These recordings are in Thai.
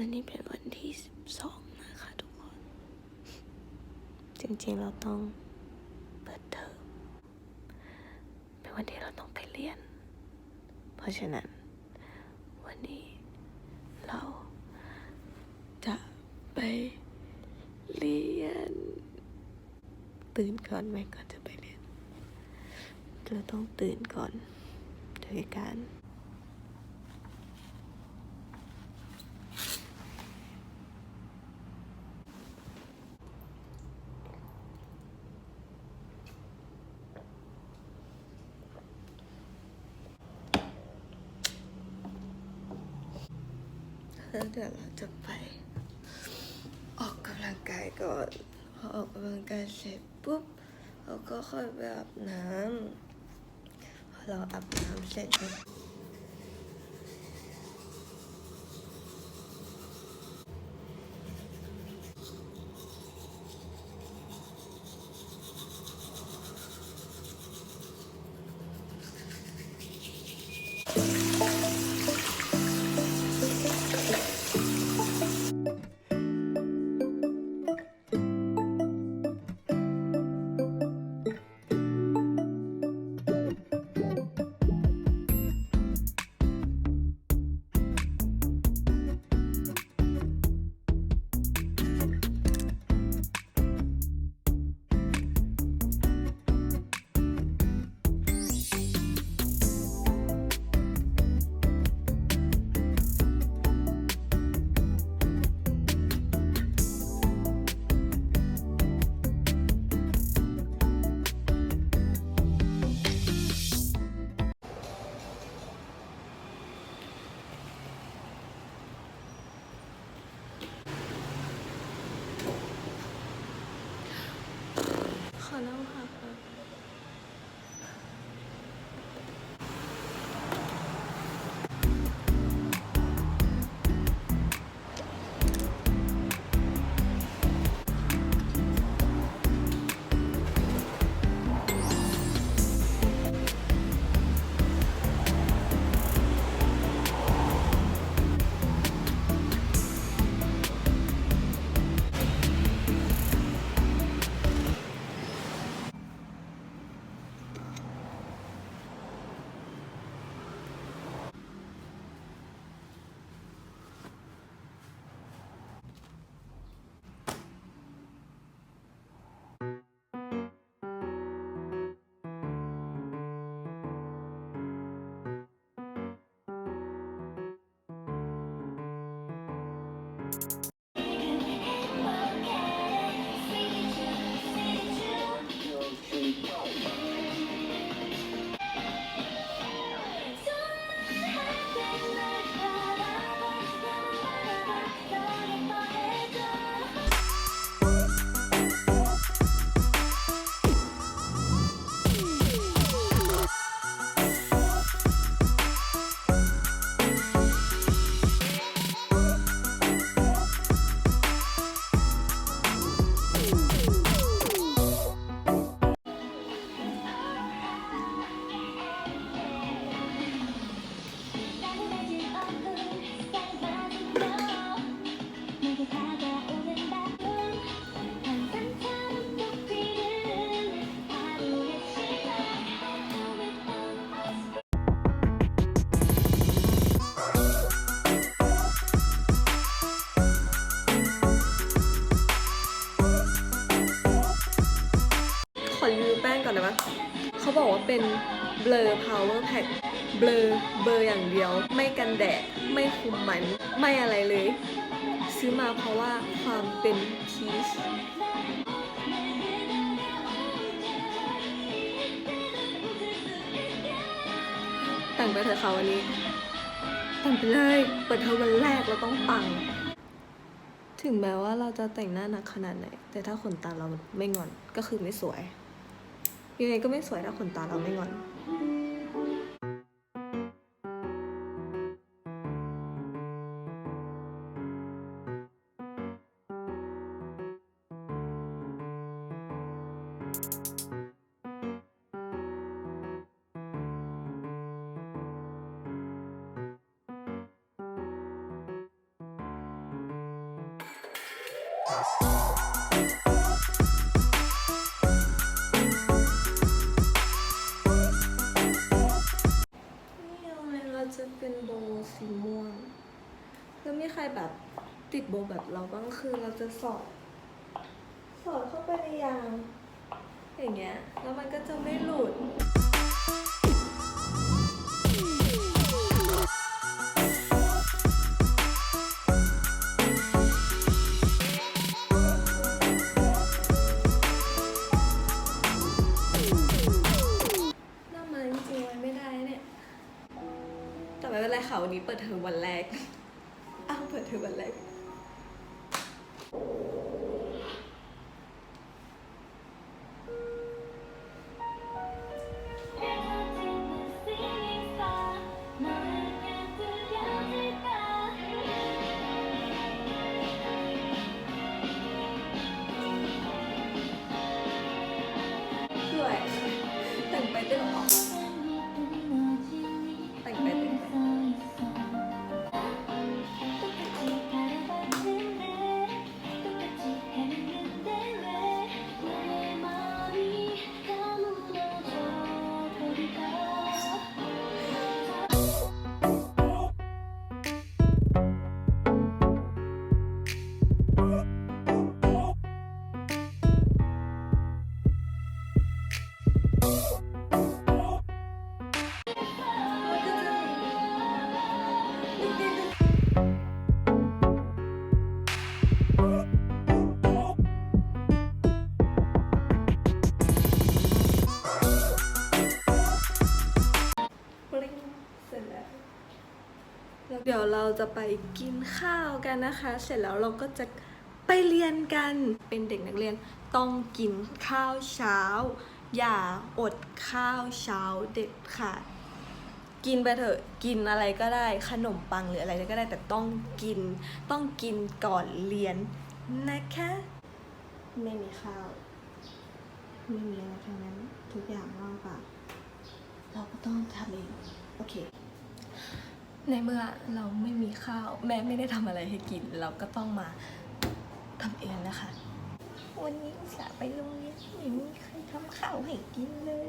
วันนี้เป็นวันที่สิบสองนะคะทุกคน จริงๆเราต้องเปิดเทอมเป็นวันที่เราต้องไปเรียน เพราะฉะนั้น วันนี้เราจะไปเรียน ตื่นก่อนไหมก่อนจะไปเรียน เราต้องตื่นก่อนโดยการ ดี๋ยวเราจะไป ออกกำลังกายก่อน พอออกกำลังกายเสร็จปุ๊บ เราก็ค่อยไปอาบน้ำพอเราอาบน้ำเสร็จ Blur Power Pack เบลอเบอร์อย่างเดียว ไม่กันแดด ไม่คุมมัน ไม่อะไรเลย ซื้อมาเพราะว่าความเป็นพีชแต่งไปเถอะค่ะวันนี้ แต่งไปเลย เปิดเทอมวันแรกเราต้องปัง ถึงแม้ว่าเราจะแต่งหน้าหนักขนาดไหน แต่ถ้าขนตาเราไม่งอนก็คือไม่สวย ยังไงก็ไม่สวยถ้าขนตาเราไม่งอน จะเป็นโบสีม่วง คือมีใครแบบติดโบแบบเราบ้างคือเราจะสอด สอดเข้าไปในยาง อย่างเงี้ย แล้วมันก็จะไม่หลุดน้ามาจริงๆไว้ไม่ได้เนี่ย แต่ไม่เป็นไรค่ะวันนี้เปิดเทอมวันแรก อ้าวเปิดเทอมวันแรก จะไปกินข้าวกันนะคะ เสร็จแล้วเราก็จะไปเรียนกัน เป็นเด็กนักเรียนต้องกินข้าวเช้า อย่าอดข้าวเช้าเด็ดขาดกินไปเถอะกินอะไรก็ได้ขนมปังหรืออะไรก็ได้แต่ต้องกิน ต้องกินก่อนเรียนนะคะ ไม่มีข้าว ไม่มีอะไรทั้งนั้น ทุกอย่างว่างเปล่าเราก็ต้องทำเอง โอเค ในเมื่อเราไม่มีข้าว แม่ไม่ได้ทำอะไรให้กิน เราก็ต้องมาทำเองนะคะ วันนี้อุตส่าห์ไปโรงเรียนไม่มีใครทำข้าวให้กินเลย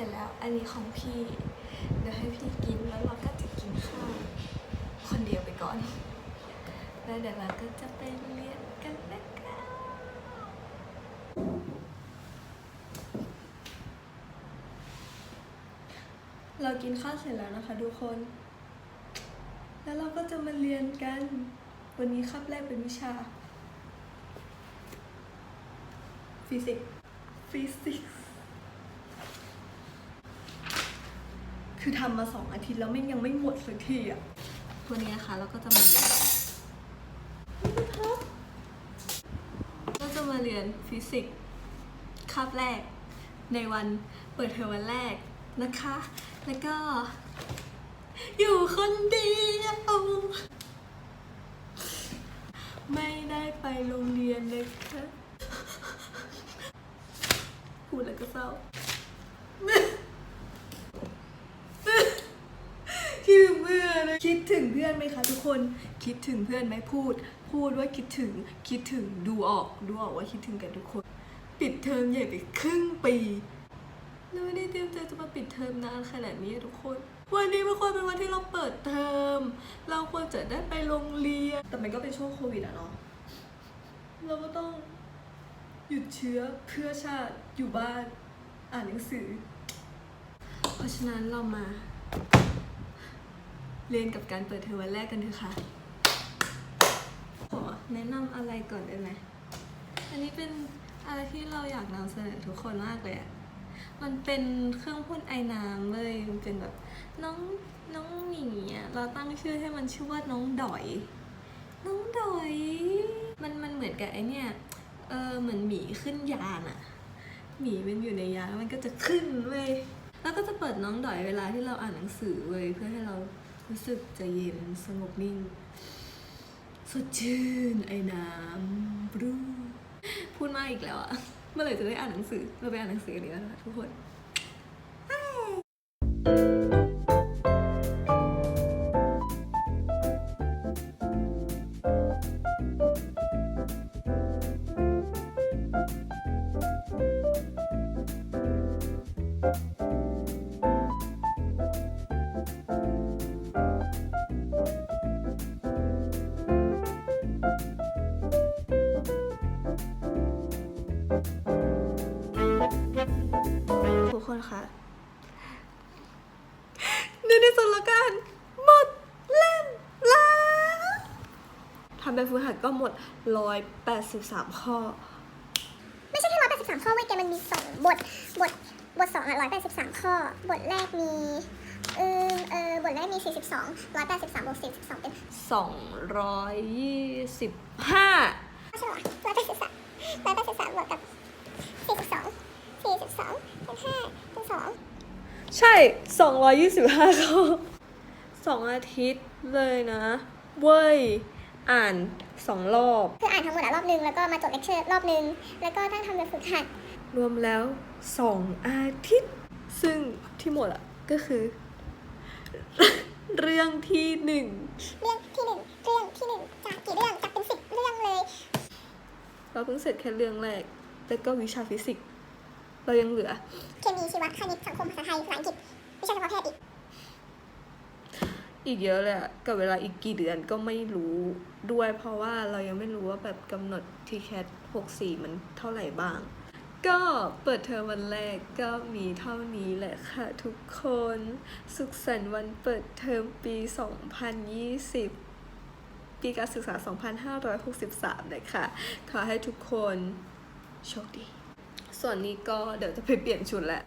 ร็จแล้วอันนี้ของพี่ เดี๋ยวให้พี่กินแล้วเราก็จะกินข้าวคนเดียวไปก่อน แล้วเดี๋ยวเราก็จะไปเรียนกันนะคะเรากินข้าวเสร็จแล้วนะคะทุกคน แล้วเราก็จะมาเรียนกัน วันนี้คาบแรกเป็นวิชาฟิสิกส์ฟิสิกส์ คือทำมาสองอาทิตย์แล้วไม่งยังไม่หมดสักทีอะวันนี้นะคะเราก็จะมาเรียนก็จะมาเรียนฟิสิกส์คาบแรก ในวันเปิดเทอมวันแรกนะคะ แล้วก็ อยู่คนเดียวไม่ได้ไปโรงเรียนเลยค่ะพูดแล้วก็เศร้า คิดถึงเพื่อน คิดถึงเพื่อนไหมคะทุกคน คิดถึงเพื่อนไหมพูด พูดว่าคิดถึง คิดถึงดูออก ดูออกว่าคิดถึงกันทุกคน ปิดเทอมใหญ่ไปครึ่งปีเราไม่ได้เตรียมใจจะมาปิดเทอมนานขนาดนี้อะทุกคน วันนี้มันควรเป็นวันที่เราเปิดเทอม เราควรจะได้ไปโรงเรียน แต่มันก็เป็นช่วงโควิดอะเนาะ เราก็ต้องหยุดเชื้อเพื่อชาติอยู่บ้านอ่านหนังสือ เพราะฉะนั้นเรามา เรียนกับการเปิดเทอมวันแรกกันเถอะค่ะ ขอแนะนำอะไรก่อนได้ไหม อันนี้เป็นอะไรที่เราอยากนำเสนอทุกคนมากเลยอะมันเป็นเครื่องพ่นไอน้ำเลยมันเป็นแบบน้องน้องหมีอะเราตั้งชื่อให้มันชื่อว่าน้องดอย น้องดอย มันมันเหมือนกับไอเนี่ย เออเหมือนหมีขึ้นยานอะหมีมันอยู่ในยานมันก็จะขึ้นเว้ย แล้วก็จะเปิดน้องดอยเวลาที่เราอ่านหนังสือเว้ยเพื่อให้เรา รู้สึกจะเย็นสงบนิ่ง สดชื่นไอ้น้ำรูพูดมากอีกแล้วอะเมื่อไหร่จะได้อ่านหนังสือ เราไปอ่านหนังสือกันดีกว่านะทุกคน Bye. ำแบบฝึกหัดก็หมด 183 ข้อ ไม่ใช่แค่ร้อยแปดสิบสามข้อเว้ยแกมันมีสองบท บท บทสองอะร้อยแปดสิบสามข้อ บทแรกมี เออเออบทแรกมีสี่สิบสองร้อยแปดสิบสามบวกสี่สิบสองเป็น225ไม่ใช่เหรอร้อยแปดสิบสามร้อยแปดสิบสามบวกกับสี่สิบสองสี่สิบสองเป็นห้าเป็นสองใช่ 225 ข้อสองอาทิตย์เลยนะ เว้ย อ่านสองรอบ คืออ่านทั้งหมดอะรอบนึง แล้วก็มาจดเลคเชอร์รอบนึง แล้วก็ตั้งทำแบบฝึกหัด รวมแล้วสองอาทิตย์ ซึ่งที่หมดอะก็คือ เรื่องที่หนึ่งเรื่องที่หนึ่งเรื่องที่หนึ่งจากกี่เรื่องจากเป็นสิบเรื่องเลย เราเพิ่งเสร็จแค่เรื่องแรก แล้วก็วิชาฟิสิกส์ เรายังเหลือ เคมีชีวะคณิตสังคมภาษาไทยภาษาอังกฤษวิชาเฉพาะแพทย์อีก อีกเยอะเลยอะกับเวลาอีกกี่เดือนก็ไม่รู้ด้วย เพราะว่าเรายังไม่รู้ว่าแบบกำหนดทีแคท64มันเท่าไหร่บ้าง ก็เปิดเทอมวันแรกก็มีเท่านี้แหละค่ะทุกคน สุขสันต์วันเปิดเทอมปี 2020 ปีการศึกษา 2563เลยค่ะขอให้ทุกคนโชคดี ส่วนนี้ก็เดี๋ยวจะไปเปลี่ยนชุดแหละ